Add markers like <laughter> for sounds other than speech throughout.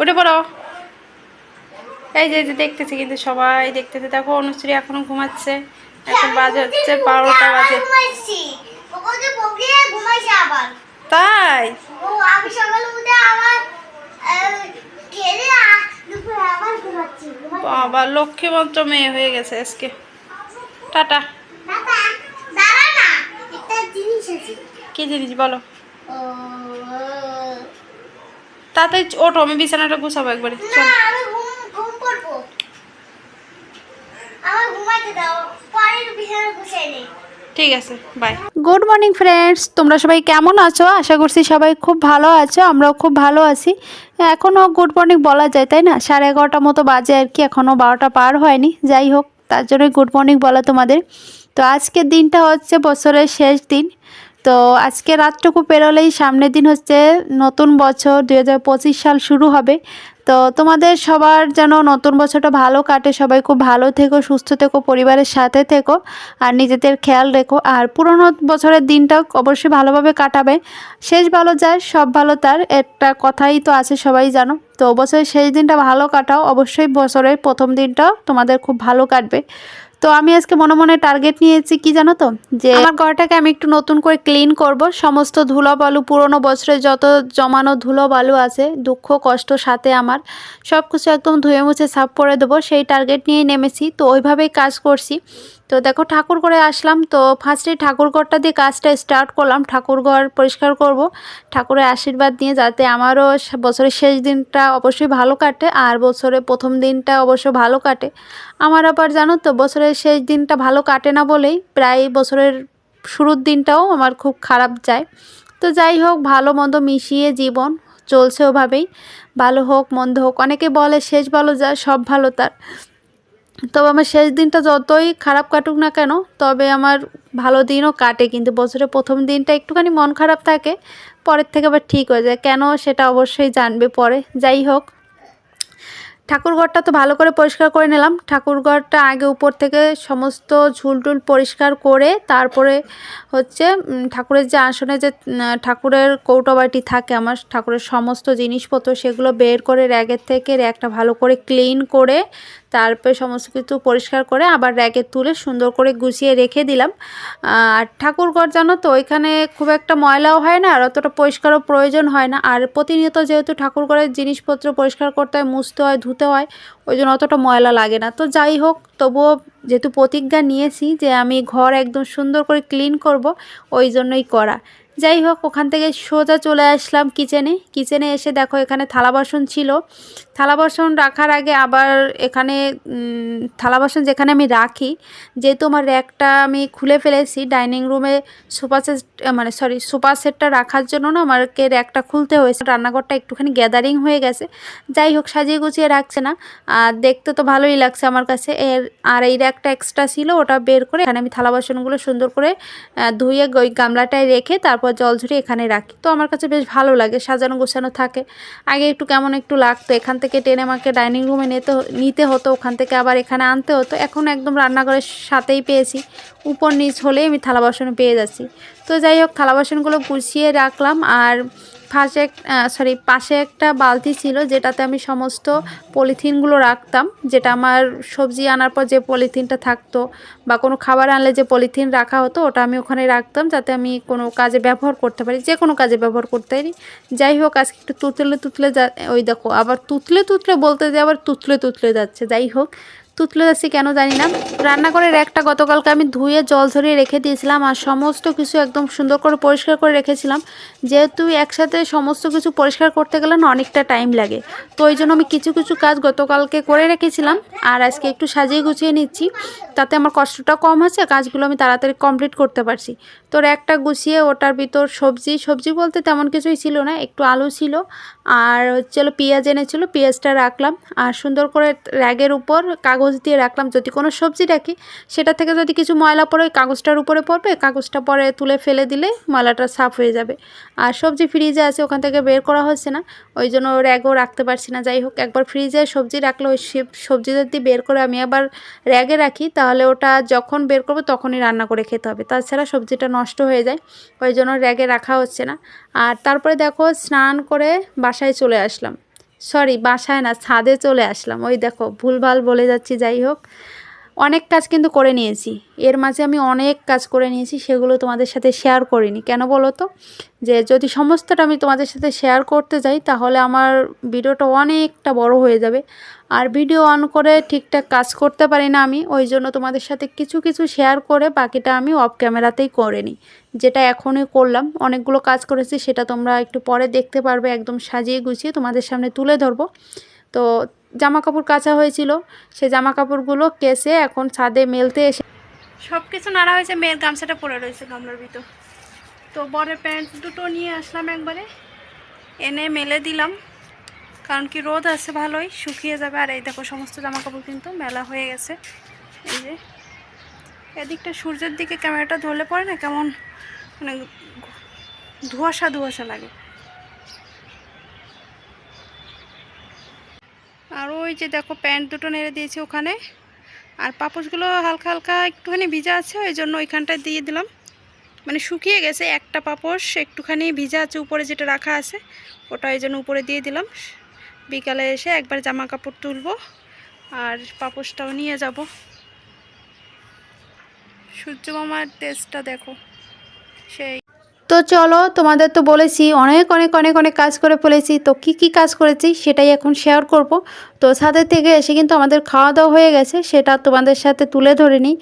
উঠে পড়ো। এই যে যে দেখতেছি কিন্তু সবাই দেখতেছে। দেখো অনুশ্রী এখনও ঘুমাচ্ছে। এখন বাজে হচ্ছে বারোটা বাজে। তাই। বাবা লক্ষ্মীমন্ত্র মেয়ে হয়ে গেছে আজকে। টাটা। কি জিনিস বলো? তাড়াতাড়ি ওঠো আমি বিছানাটা গুছাবো একবারে। না চলো। আমি ঘুম ঘুম পড়ব আমার ঘুমাতে দাও পরে বিছানা ঠিক আছে বাই গুড মর্নিং ফ্রেন্ডস তোমরা সবাই কেমন আছো? আশা করছি সবাই খুব ভালো আছো আমরাও খুব ভালো আছি। এখনও গুড মর্নিং বলা যায় তাই না? সাড়ে এগারোটা মতো বাজে আর কি এখনও বারোটা পার হয়নি। যাই হোক তার জন্যই গুড মর্নিং বলা তোমাদের। তো আজকের দিনটা হচ্ছে বছরের শেষ দিন। তো আজকে রাতটুকু পেরোলেই সামনের দিন হচ্ছে নতুন বছর দু হাজার পঁচিশ সাল শুরু হবে। তো তোমাদের সবার যেন নতুন বছরটা ভালো কাটে, সবাই খুব ভালো থেকো, সুস্থ থেকো, পরিবারের সাথে থেকো, আর নিজেদের খেয়াল রেখো। আর পুরনো বছরের দিনটা অবশ্যই ভালোভাবে কাটাবে। শেষ ভালো যায়, সব ভালো তার, একটা কথাই তো আছে সবাই জানো। তো বছরের শেষ দিনটা ভালো কাটাও, অবশ্যই বছরের প্রথম দিনটা তোমাদের খুব ভালো কাটবে। তো আমি আজকে মনে মনে টার্গেট নিয়েছি, কি জানো তো? যে আমার ঘরটাকে আমি একটু নতুন করে ক্লিন করব। সমস্ত ধুলো বালু পুরনো বছরে যত জমানো ধুলো বালু আছে, দুঃখ, কষ্ট সাথে আমার সব কিছু একদম ধুয়ে মুছে সাফ করে দেবো। সেই টার্গেট নিয়েই নেমেছি। তো ওইভাবেই কাজ করছি। তো দেখো ঠাকুর করে আসলাম, তো ফার্স্টে ঠাকুর ঘরটা দিয়ে কাজটা স্টার্ট করলাম। ঠাকুর ঘর পরিষ্কার করব, ঠাকুরের আশীর্বাদ নিয়ে, যাতে আমারও বছরের শেষ দিনটা অবশ্যই ভালো কাটে, আর বছরের প্রথম দিনটা অবশ্য ভালো কাটে। আমার আবার জানো তো, বছরের শেষ দিনটা ভালো কাটে না বলেই প্রায় বছরের শুরুর দিনটাও আমার খুব খারাপ যায়। তো যাই হোক, ভালো মন্দ মিশিয়ে জীবন চলছে ওভাবেই। ভালো হোক, মন্দ হোক, অনেকে বলে শেষ ভালো যায়, সব ভালো তার। তবে আমার শেষ দিনটা যতই খারাপ কাটুক না কেন, তবে আমার ভালো দিনও কাটে। কিন্তু বছরের প্রথম দিনটা একটুখানি মন খারাপ থাকে, পরের থেকে আবার ঠিক হয়ে যায়। কেন সেটা অবশ্যই জানবে পরে। যাই হোক, ঠাকুরঘরটা তো ভালো করে পরিষ্কার করে নিলাম। ঠাকুরঘরটা আগে উপর থেকে সমস্ত ঝুলটুল পরিষ্কার করে, তারপরে হচ্ছে ঠাকুরের যে আসনে যে ঠাকুরের কৌটোবাটি থাকে, আমার ঠাকুরের সমস্ত জিনিসপত্র সেগুলো বের করে র্যাগের থেকে র্যাকটা ভালো করে ক্লিন করে তারপরে সমস্ত কিছু পরিষ্কার করে আবার র্যাকে তুলে সুন্দর করে গুছিয়ে রেখে দিলাম। আর ঠাকুরঘর জানো তো, ওইখানে খুব একটা ময়লাও হয় না আর অতটা পরিষ্কারও প্রয়োজন হয় না। আর প্রতিনিয়ত যেহেতু ঠাকুরঘরের জিনিসপত্র পরিষ্কার করতে হয়, মুছতে হয়, ধুতে হয়, ওই জন্য অতটা ময়লা লাগে না। তো যাই হোক, তবুও যেহেতু প্রতিজ্ঞা নিয়েছি যে আমি ঘর একদম সুন্দর করে ক্লিন করব, ওই জন্যই করা। যাই হোক, ওখান থেকে সোজা চলে আসলাম কিচেনে। কিচেনে এসে দেখো, এখানে থালা বাসন ছিল। থালা বাসন রাখার আগে আবার এখানে থালা বাসন যেখানে আমি রাখি, যেহেতু আমার র্যাকটা আমি খুলে ফেলেছি, ডাইনিং রুমে সোফা সেট মানে সরি, সোফা সেটটা রাখার জন্য না আমাকে র্যাকটা খুলতে হয়েছে। রান্নাঘরটা একটুখানি গ্যাদারিং হয়ে গেছে। যাই হোক, সাজিয়ে গুছিয়ে রাখছে না। আর দেখতে তো ভালোই লাগছে আমার কাছে। এর, আর এই র্যাকটা এক্সট্রা ছিল, ওটা বের করে এখানে আমি থালা বাসনগুলো সুন্দর করে ধুয়ে ওই গামলাটায় রেখে তারপর জল ঝরিয়ে এখানে রাখি। তো আমার কাছে বেশ ভালো লাগে, সাজানো গোছানো থাকে। আগে একটু কেমন একটু লাগতো, এখান থেকে টেনে আমাকে ডাইনিং রুমে নিতে নিতে হতো, ওখান থেকে আবার এখানে আনতে হতো। এখন একদম রান্নাঘরের সাথেই পেয়েছি। উপর নিচ হলেই আমি থালা বাসন পেয়ে যাচ্ছি। তো যাই হোক, থালা বাসনগুলো গুছিয়ে রাখলাম আর ফাঁসে সরি পাশে একটা বালতি ছিল যেটাতে আমি সমস্ত পলিথিনগুলো রাখতাম, যেটা আমার সবজি আনার পর যে পলিথিনটা থাকতো বা কোনো খাবার আনলে যে পলিথিন রাখা হতো, ওটা আমি ওখানে রাখতাম যাতে আমি কোনো কাজে ব্যবহার করতে পারি, যে কোনো কাজে ব্যবহার করতে পারি। যাই হোক, আজকে একটু তুতলে তুতলে যা, ওই দেখো, আবার তুতলে তুতলে বলতে যে আবার তুতলে তুতলে যাচ্ছে। যাই হোক তুতলে যাচ্ছি কেন জানি না। রান্নাঘরের একটা গতকালকে আমি ধুয়ে জল ঝরিয়ে রেখে দিয়েছিলাম আর সমস্ত কিছু একদম সুন্দর করে পরিষ্কার করে রেখেছিলাম। যেহেতু একসাথে সমস্ত কিছু পরিষ্কার করতে গেলে না অনেকটা টাইম লাগে। তো ওই জন্য আমি কিছু কিছু কাজ গতকালকে করে রেখেছিলাম আর আজকে একটু সাজিয়ে গুছিয়ে নিচ্ছি। তাতে আমার কষ্টটা কম আছে কাজগুলো আমি তাড়াতাড়ি কমপ্লিট করতে পারছি। তোর একটা গুছিয়ে ওটার ভিতর সবজি সবজি বলতে তেমন কিছুই ছিল না, একটু আলু ছিল আর হচ্ছে হলো পেঁয়াজ এনেছিল, পেঁয়াজটা রাখলাম। আর সুন্দর করে র্যাগের উপর কাগজ দিয়ে রাখলাম, যদি কোনো সবজি রাখি, সেটা থেকে যদি কিছু ময়লা পড়ে কাগজটার উপরে পড়বে, কাগজটা পরে তুলে ফেলে দিলে ময়লাটা সাফ হয়ে যাবে। আর সবজি ফ্রিজে আছে, ওখান থেকে বের করা হচ্ছে না, ওই জন্য র্যাগও রাখতে পারছি না। যাই হোক, একবার ফ্রিজে সবজি রাখলে ওই সবজি যদি বের করে আমি আবার র্যাগে রাখি, তাহলে ওটা যখন বের করব তখনই রান্না করে খেতে হবে। তাছাড়া সবজিটা নষ্ট হয়ে যায়, ওই জন্য র্যাগে রাখা হচ্ছে না। আর তারপরে দেখো, স্নান করে বাসায় চলে আসলাম। সরি বাসায় না ছাদে চলে আসলাম। ওই দেখো ভুলভাল বলে যাচ্ছি যাই হোক। অনেক কাজ কিন্তু করে নিয়েছি। এর মাঝে আমি অনেক কাজ করে নিয়েছি, সেগুলো তোমাদের সাথে শেয়ার করিনি। কেন বলো তো? যে যদি সমস্তটা আমি তোমাদের সাথে শেয়ার করতে যাই, তাহলে আমার ভিডিওটা অনেকটা বড় হয়ে যাবে। আর ভিডিও অন করে ঠিকঠাক কাজ করতে পারি না আমি, ওই জন্য তোমাদের সাথে কিছু কিছু শেয়ার করে বাকিটা আমি অফ ক্যামেরাতেই করে নিই, যেটা এখনই করলাম। অনেকগুলো কাজ করেছি, সেটা তোমরা একটু পরে দেখতে পারবে, একদম সাজিয়ে গুছিয়ে তোমাদের সামনে তুলে ধরবো। তো জামা কাপড় কাচা হয়েছিল। সে জামা কাপড়গুলো কেসে এখন ছাদে মেলতে এসে সব কিছু নাড়া হয়েছে, মেয়ের গামছাটা পরে রয়েছে গামলার ভিতর। তো বরের প্যান্ট দুটো নিয়ে আসলাম একবারে। এনে মেলে দিলাম। কারণ কি রোদ আছে ভালোই, শুকিয়ে যাবে। আর এই দেখো সমস্ত জামা কাপড় কিন্তু মেলা হয়ে গেছে। এই যে, এদিকটা সূর্যের দিকে ক্যামেরাটা ধরলে পরে না কেমন মানে ধোঁয়াশা ধোঁয়াশা লাগে। আর ওই যে দেখো প্যান্ট দুটো নেড়ে দিয়েছি ওখানে। আর পাপোশগুলো হালকা হালকা একটুখানি ভিজা আছে, ওই জন্য ওইখানটায় দিয়ে দিলাম। মানে শুকিয়ে গেছে একটা পাপোশ, একটুখানি ভিজা আছে উপরে যেটা রাখা আছে, ওটা ওই জন্য উপরে দিয়ে দিলাম। বিকালে এসে একবার জামা কাপড় তুলবো আর পাপোশটাও নিয়ে যাব। সূর্য মামার টেস্টটা দেখো, সেই তো চলো, তোমাদের তো বলেছি, অনেক অনেক অনেক অনেক কাজ করে ফেলেছি। তো কি কি কাজ করেছি সেটাই এখন শেয়ার করব। তো ছাদের থেকে এসে কিন্তু আমাদের খাওয়া দাওয়া হয়ে গেছে, সেটা তোমাদের সাথে তুলে ধরে নিই।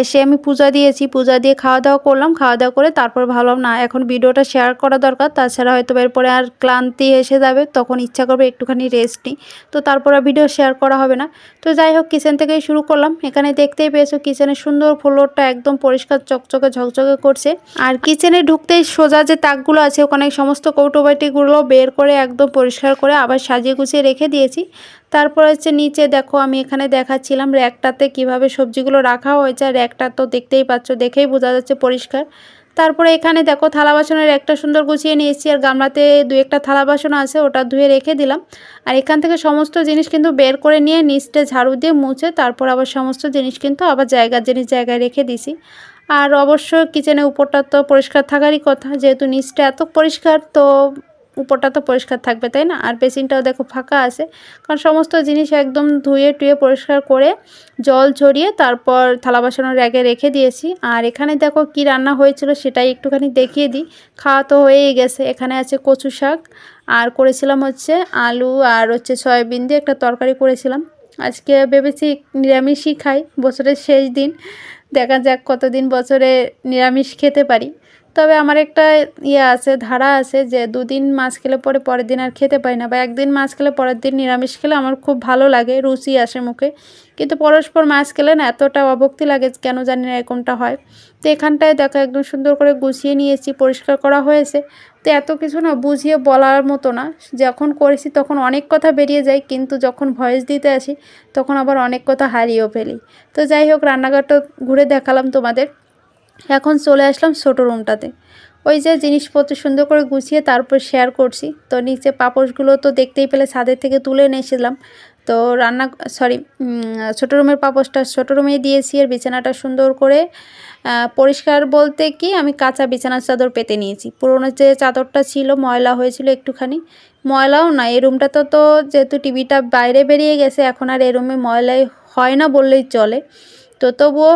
এসে আমি পূজা দিয়েছি, পূজা দিয়ে খাওয়া দাওয়া করলাম, খাওয়া দাওয়া করে তারপর ভাবলাম, না, এখন ভিডিওটা শেয়ার করা দরকার, তাছাড়া হয়তো এরপরে আর ক্লান্তি এসে যাবে, তখন ইচ্ছা করবে একটুখানি রেস্ট নিই। তো তারপর ভিডিও শেয়ার করা হবে না। তো যাই হোক কিচেন থেকেই শুরু করলাম। এখানে দেখতেই পেয়েছ কিচেনের সুন্দর ফ্লোরটা একদম পরিষ্কার, চকচকে ঝকঝকে করছে। আর কিচেনে ঢুকতেই সোজা যে তাকগুলো আছে, ওখানে সমস্ত কৌটোবাটিগুলো বের করে একদম পরিষ্কার করে আবার সাজিয়ে গুছিয়ে রেখে দিয়েছি। তারপর হচ্ছে নিচে দেখো, আমি এখানে দেখাচ্ছিলাম র্যাকটাতে কীভাবে সবজিগুলো রাখা হয়েছে র্যাকটা তো দেখতেই পাচ্ছ, দেখেই বোঝা যাচ্ছে পরিষ্কার। তারপরে এখানে দেখো, থালা বাসনের একটা সুন্দর গুছিয়ে নিয়েছি, আর গামলাতে দু একটা থালা বাসন আছে, ওটা ধুয়ে রেখে দিলাম। আর এখান থেকে সমস্ত জিনিস কিন্তু বের করে নিয়ে নিচটে ঝাড়ু দিয়ে মুছে, তারপর আবার সমস্ত জিনিস কিন্তু আবার জায়গার জিনিস জায়গায় রেখে দিছি আর অবশ্য কিচেনের উপরটা তো পরিষ্কার থাকারই কথা, যেহেতু নিচটা এত পরিষ্কার, তো উপরটা তো পরিষ্কার থাকবে, তাই না? আর বেসিনটাও দেখো ফাঁকা আছে, কারণ সমস্ত জিনিস একদম ধুয়ে টুয়ে পরিষ্কার করে জল ঝরিয়ে তারপর থালা বাসনের র্যাগে রেখে দিয়েছি। আর এখানে দেখো কি রান্না হয়েছিল সেটাই একটুখানি দেখিয়ে দিই। খাওয়া তো হয়েই গেছে, এখানে আছে কচু শাক, আর করেছিলাম হচ্ছে আলু আর হচ্ছে সয়াবিন দিয়ে একটা তরকারি করেছিলাম। আজকে ভেবেছি নিরামিষই খাই, বছরের শেষ দিন। দেখা যাক কতদিন বছরে নিরামিষ খেতে পারি। তবে আমার একটা ইয়ে আছে, ধারা আছে যে দুদিন মাছ খেলে পরে পরের দিন আর খেতে পারি না বা একদিন মাছ খেলে পরের দিন নিরামিষ খেলে আমার খুব ভালো লাগে, রুচি আসে মুখে। কিন্তু পরস্পর মাছ খেলে না এতটা অভক্তি লাগে কেন জানি না এরকমটা হয়। তো এখানটায় দেখো একদম সুন্দর করে গুছিয়ে নিয়েছি, পরিষ্কার করা হয়েছে। তো এত কিছু না বুঝিয়ে বলার মতো না। যখন করেছি তখন অনেক কথা বেরিয়ে যায়, কিন্তু যখন ভয়েস দিতে আসি তখন আবার অনেক কথা হারিয়েও ফেলি। তো যাই হোক, রান্নাঘরটা ঘুরে দেখালাম তোমাদের। এখন চলে আসলাম ছোটো রুমটাতে। ওই যে জিনিসপত্র সুন্দর করে গুছিয়ে তারপর শেয়ার করছি। তো নিচে পাপোশগুলো তো দেখতেই পেলে, ছাদের থেকে তুলে এনে এসেছিলাম। তো রান্না সরি ছোটো রুমের পাপোসটা ছোটো রুমেই দিয়েছি আর বিছানাটা সুন্দর করে পরিষ্কার বলতে কি আমি কাঁচা বিছানার চাদর পেতে নিয়েছি। পুরোনো যে চাদরটা ছিল, ময়লা হয়েছিল একটুখানি, ময়লাও না এই রুমটাতে তো যেহেতু টিভিটা বাইরে বেরিয়ে গেছে, এখন আর এ রুমে ময়লাই হয় না বললেই চলে। তো তবুও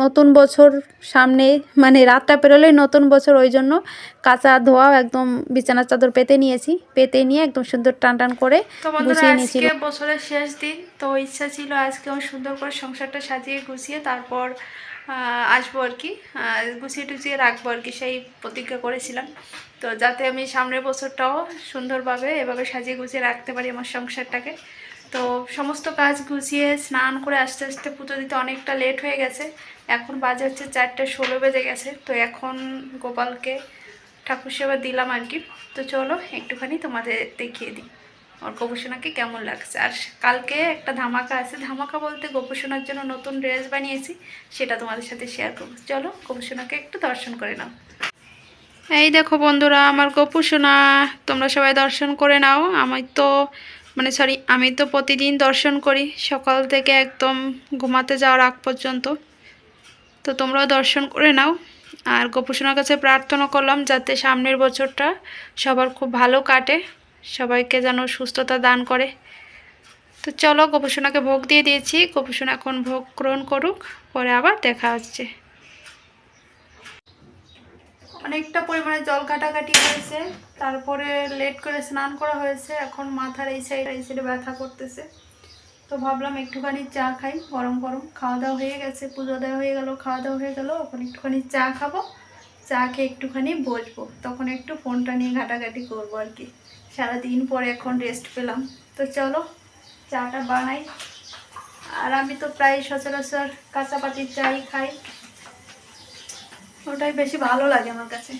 নতুন বছর সামনে মানে রাতটা পেরোলেই নতুন বছর ওই জন্য কাঁচা ধোয়া একদম বিছানার চাদর পেতে নিয়েছি। পেতে নিয়ে একদম সুন্দর টান টান করে গুছিয়ে নিয়েছি বছরের শেষ দিন তো ইচ্ছা ছিল আজকে আমি সুন্দর করে সংসারটা সাজিয়ে গুছিয়ে তারপর আসব আর কি। গুছিয়ে টুছিয়ে রাখব আর কি সেই প্রতিজ্ঞা করেছিলাম। তো যাতে আমি সামনের বছরটাও সুন্দরভাবে এভাবে সাজিয়ে গুছিয়ে রাখতে পারি আমার সংসারটাকে। তো সমস্ত কাজ গুছিয়ে স্নান করে আস্তে আস্তে পুজো দিতে অনেকটা লেট হয়ে গেছে। এখন বাজে হচ্ছে চারটে ষোলো বেজে গেছে, তো এখন গোপালকে ঠাকুর সেবা দিলাম আর কি। তো চলো একটুখানি তোমাদের দেখিয়ে দিই ওর গোপসোনাকে কেমন লাগছে। আর কালকে একটা ধামাকা আছে, ধামাকা বলতে গোপসোনার জন্য নতুন ড্রেস বানিয়েছি, সেটা তোমাদের সাথে শেয়ার করব। চলো গোপসোনাকে একটু দর্শন করে নাও। এই দেখো বন্ধুরা, আমার গোপুসোনা, তোমরা সবাই দর্শন করে নাও। আমি তো মানে সরি আমি তো প্রতিদিন দর্শন করি, সকাল থেকে একদম ঘুমাতে যাওয়ার আগ পর্যন্ত। তো তোমরাও দর্শন করে নাও। আর গোপুসোনার কাছে প্রার্থনা করলাম যাতে সামনের বছরটা সবার খুব ভালো কাটে, সবাইকে যেন সুস্থতা দান করে। তো চলো, গোপসোনাকে ভোগ দিয়ে দিয়েছি। গোপসোনা এখন ভোগ গ্রহণ করুক, পরে আবার দেখা হচ্ছে। অনেকটা পরিমাণে জল ঘাটাঘাটি হয়েছে। তারপরে লেট করে স্নান করা হয়েছে। এখন মাথার এই সাইড এই সাইডে ব্যথা করতেছে। তো ভাবলাম একটুখানি চা খাই। গরম গরম। খাওয়া দাওয়া হয়ে গেছে। পুজো দেওয়া হয়ে গেল, খাওয়া দাওয়া হয়ে গেল। এখন একটুখানি চা খাব। চা খেয়ে একটুখানি বসবো। তখন একটু ফোনটা নিয়ে ঘাটাঘাটি করব আর কি। সারাদিন পরে এখন রেস্ট পেলাম। তো চলো, চাটা বানাই। আর আমি তো প্রায় সচরাচর কাঁচা পাতির চাই খাই। ওটাই বেশি ভালো লাগে আমার কাছে।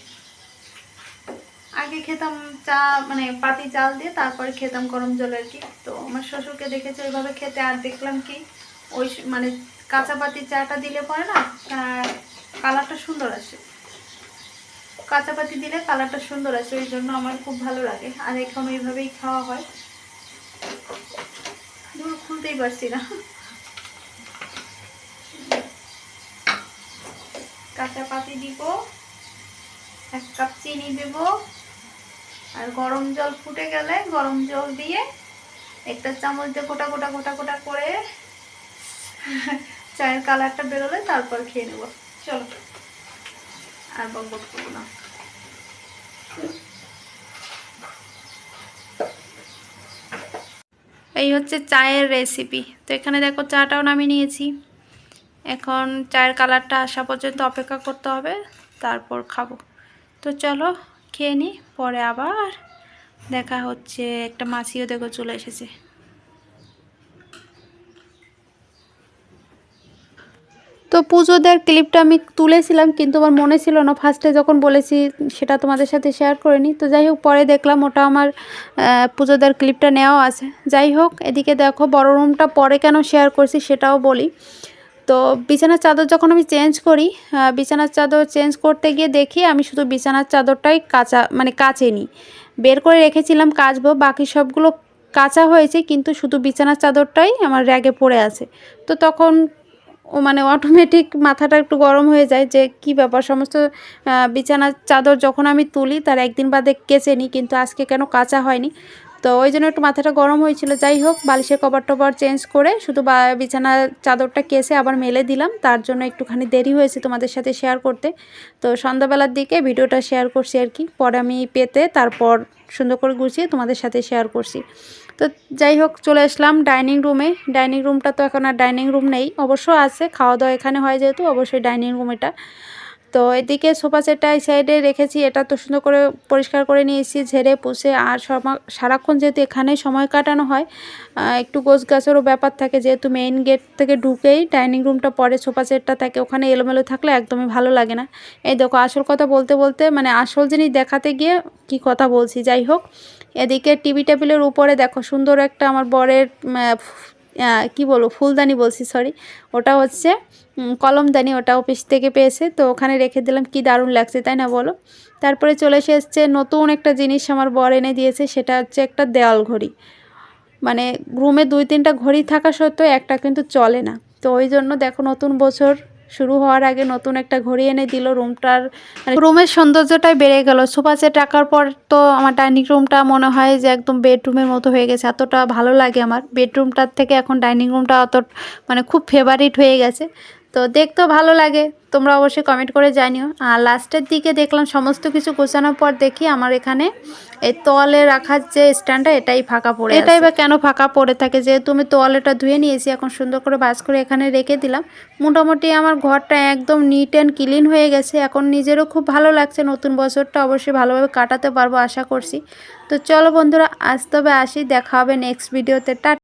আগে খেতাম চা মানে পাতি চাল দিয়ে তারপরে খেতাম গরম জল আর কি। তো আমার শ্বশুরকে দেখেছি ওইভাবে খেতে, আর দেখলাম কি, ওই মানে কাঁচা পাতি চাটা দিলে পরে না কালারটা সুন্দর আসে। কাঁচা পাতি দিলে কালারটা সুন্দর আসে, ওই জন্য আমার খুব ভালো লাগে। আর এখন ওইভাবেই খাওয়া হয়। খুলতেই পারছি না। কাঁচা পাতি দিব, এক কাপ চিনি দেব, আর গরম জল ফুটে গেলে গরম জল দিয়ে একটা চামচ দিয়ে গোটা গোটা গোটা গোটা করে <laughs> চায়ের কালারটা বেরোলে তারপর খেয়ে নেব। চলো, আর বকবক করব না। এই হচ্ছে চায়ের রেসিপি তো এখানে দেখো চাটাও নামিয়ে নিয়েছি। এখন চায়ের কালারটা আসা পর্যন্ত অপেক্ষা করতে হবে, তারপর খাব। তো চলো, খেয়ে নিই পরে আবার দেখা হচ্ছে। একটা মাছিও দেখো চলে এসেছে। তো পুজো দেওয়ার ক্লিপটা আমি তুলেছিলাম, কিন্তু আমার মনে ছিল না। ফার্স্টে যখন বলেছি, সেটা তোমাদের সাথে শেয়ার করিনি তো যাই হোক, পরে দেখলাম ওটা আমার পুজো দেওয়ার ক্লিপটা নেওয়া আছে। যাই হোক, এদিকে দেখো, বড় রুমটা পরে কেন শেয়ার করছি সেটাও বলি। তো বিছানার চাদর যখন আমি চেঞ্জ করি বিছানার চাদর চেঞ্জ করতে গিয়ে দেখি আমি শুধু বিছানার চাদরটাই কাঁচা মানে কাচে নিই বের করে রেখেছিলাম, কাচবো, বাকি সবগুলো কাঁচা হয়েছে, কিন্তু শুধু বিছানার চাদরটাই আমার র্যাগে পড়ে আছে। তো তখন ও মানে অটোমেটিক মাথাটা একটু গরম হয়ে যায় যে কি ব্যাপার, সমস্ত বিছানার চাদর যখন আমি তুলি, তার একদিন বাদে কেচে নিই কিন্তু আজকে কেন কাঁচা হয়নি। তো ওই জন্য একটু মাথাটা গরম হয়েছিল। যাই হোক, বালিশের কভার টভার চেঞ্জ করে শুধু বিছানার চাদরটা কেসে আবার মেলে দিলাম। তার জন্য একটুখানি দেরি হয়েছে তোমাদের সাথে শেয়ার করতে। তো সন্ধ্যাবেলার দিকে ভিডিওটা শেয়ার করছি আর কি। পরে আমি পেতে তারপর সুন্দর করে গুছিয়ে তোমাদের সাথে শেয়ার করছি। তো যাই হোক, চলে আসলাম ডাইনিং রুমে ডাইনিং রুমটা তো এখন আর ডাইনিং রুম নেই। অবশ্য আছে খাওয়া দাওয়া এখানে হয় যেহেতু, অবশ্যই ডাইনিং রুম এটা। তো এদিকে সোফা সেটটা এই সাইডে রেখেছি, এটা তো সুন্দর করে পরিষ্কার করে নিয়েছি, ঝেড়ে পুষে আর সারাক্ষণ যেহেতু এখানেই সময় কাটানো হয় একটু গোছ গাছেরও ব্যাপার থাকে, যেহেতু মেইন গেট থেকে ঢুকেই ডাইনিং রুমটা পরে সোফা সেটটা থাকে, ওখানে এলোমেলো থাকলে একদমই ভালো লাগে না। এই দেখো, আসল কথা বলতে বলতে মানে আসল জিনিস দেখাতে গিয়ে কি কথা বলছি, যাই হোক, এদিকে টিভি টেবিলের উপরে দেখো, সুন্দর একটা আমার বরের কি বলব, ফুলদানি বলছি সরি ওটা হচ্ছে কলমদানি, ওটা অফিস থেকে পেয়েছে। তো ওখানে রেখে দিলাম, কি দারুণ লাগছে, তাই না বলো? তারপরে চলে এসে এসছে, নতুন একটা জিনিস আমার বর এনে দিয়েছে, সেটা হচ্ছে একটা দেওয়াল ঘড়ি। মানে রুমে দুই তিনটা ঘড়ি থাকা সত্ত্বেও একটা কিন্তু চলে না। তো ওই জন্য দেখো নতুন বছর শুরু হওয়ার আগে নতুন একটা ঘড়ি এনে দিল রুমটার। মানে রুমের সৌন্দর্যটাই বেড়ে গেল। সোফা সেট রাখার পর তো আমার ডাইনিং রুমটা মনে হয় যে একদম বেডরুমের মতো হয়ে গেছে। এতটা ভালো লাগে আমার। বেডরুমটার থেকে এখন ডাইনিং রুমটা অত মানে খুব ফেভারিট হয়ে গেছে। তো দেখতেও ভালো লাগে। তোমরা অবশ্যই কমেন্ট করে জানিও। আর লাস্টের দিকে দেখলাম সমস্ত কিছু গোছানোর পর দেখি আমার এখানে এই তোয়ালে রাখার যে স্ট্যান্ডটা, এটাই ফাঁকা পড়ে এটাই বা কেন ফাঁকা পড়ে থাকে? যেহেতু আমি তোয়ালেটা ধুয়ে নিয়েছি, এখন সুন্দর করে বাস করে এখানে রেখে দিলাম। মোটামুটি আমার ঘরটা একদম নিট অ্যান্ড ক্লিন হয়ে গেছে। এখন নিজেরও খুব ভালো লাগছে। নতুন বছরটা অবশ্যই ভালোভাবে কাটাতে পারব, আশা করছি। তো চলো বন্ধুরা, আজ তবে আসি। দেখা হবে নেক্সট ভিডিওতে টা